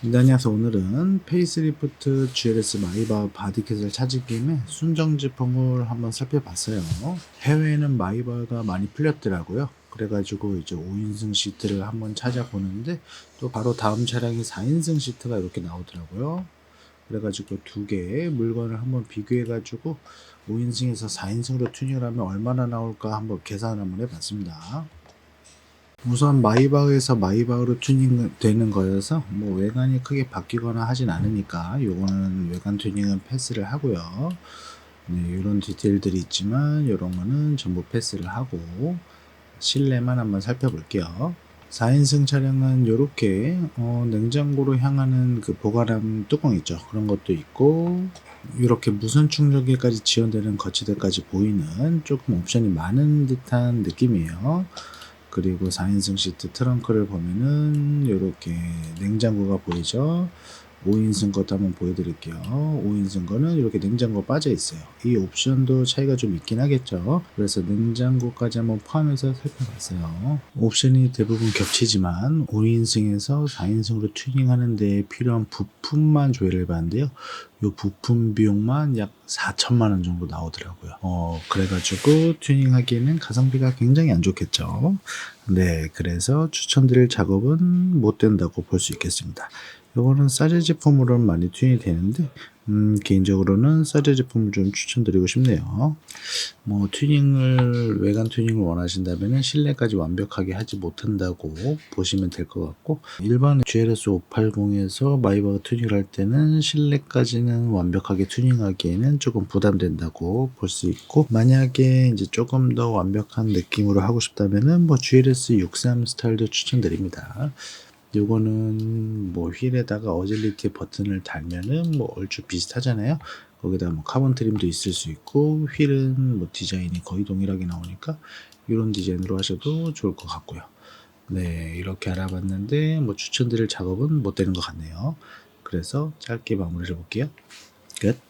네, 안녕하세요. 오늘은 페이스리프트 GLS 마이바 바디캣을 찾은 김에 순정 제품을 한번 살펴봤어요. 해외에는 마이바가 많이 풀렸더라고요. 그래가지고 이제 5인승 시트를 한번 찾아보는데 또 바로 다음 차량이 4인승 시트가 이렇게 나오더라고요. 그래가지고 두 개의 물건을 한번 비교해가지고 5인승에서 4인승으로 튜닝을 하면 얼마나 나올까 한번 계산을 한번 해봤습니다. 우선 마이바흐에서 마이바흐로 튜닝되는 거여서 뭐 외관이 크게 바뀌거나 하진 않으니까 요거는 외관 튜닝은 패스를 하고요. 네, 이런 디테일들이 있지만 이런 거는 전부 패스를 하고 실내만 한번 살펴볼게요. 4인승 차량은 이렇게 어, 냉장고로 향하는 그 보관함 뚜껑 있죠. 그런 것도 있고 이렇게 무선 충전기까지 지원되는 거치대까지 보이는 조금 옵션이 많은 듯한 느낌이에요. 그리고 4인승 시트 트렁크를 보면은 이렇게 냉장고가 보이죠. 5인승 것도 한번 보여드릴게요. 5인승 거는 이렇게 냉장고 빠져 있어요. 이 옵션도 차이가 좀 있긴 하겠죠. 그래서 냉장고까지 한번 포함해서 살펴봤어요. 옵션이 대부분 겹치지만 5인승에서 4인승으로 튜닝하는 데 필요한 부품만 조회를 해봤는데요. 이 부품 비용만 약 4천만 원 정도 나오더라고요. 어, 그래가지고 튜닝하기에는 가성비가 굉장히 안 좋겠죠. 네, 그래서 추천드릴 작업은 못 된다고 볼 수 있겠습니다. 요거는 싸제 제품으로는 많이 튜닝이 되는데 음, 개인적으로는 싸제 제품을 좀 추천드리고 싶네요. 뭐 튜닝을 외관 튜닝을 원하신다면 실내까지 완벽하게 하지 못한다고 보시면 될 것 같고 일반 GLS 580에서 마이바가 튜닝을 할 때는 실내까지는 완벽하게 튜닝하기에는 조금 부담된다고 볼 수 있고 만약에 이제 조금 더 완벽한 느낌으로 하고 싶다면은 뭐 GLS 63 스타일도 추천드립니다. 요거는 뭐 휠에다가 어질리티 버튼을 달면은 뭐 얼추 비슷하잖아요. 거기다 뭐 카본 트림도 있을 수 있고 휠은 뭐 디자인이 거의 동일하게 나오니까 이런 디자인으로 하셔도 좋을 것 같고요. 네 이렇게 알아봤는데 뭐 추천드릴 작업은 못 되는 것 같네요. 그래서 짧게 마무리를 해볼게요. 끝.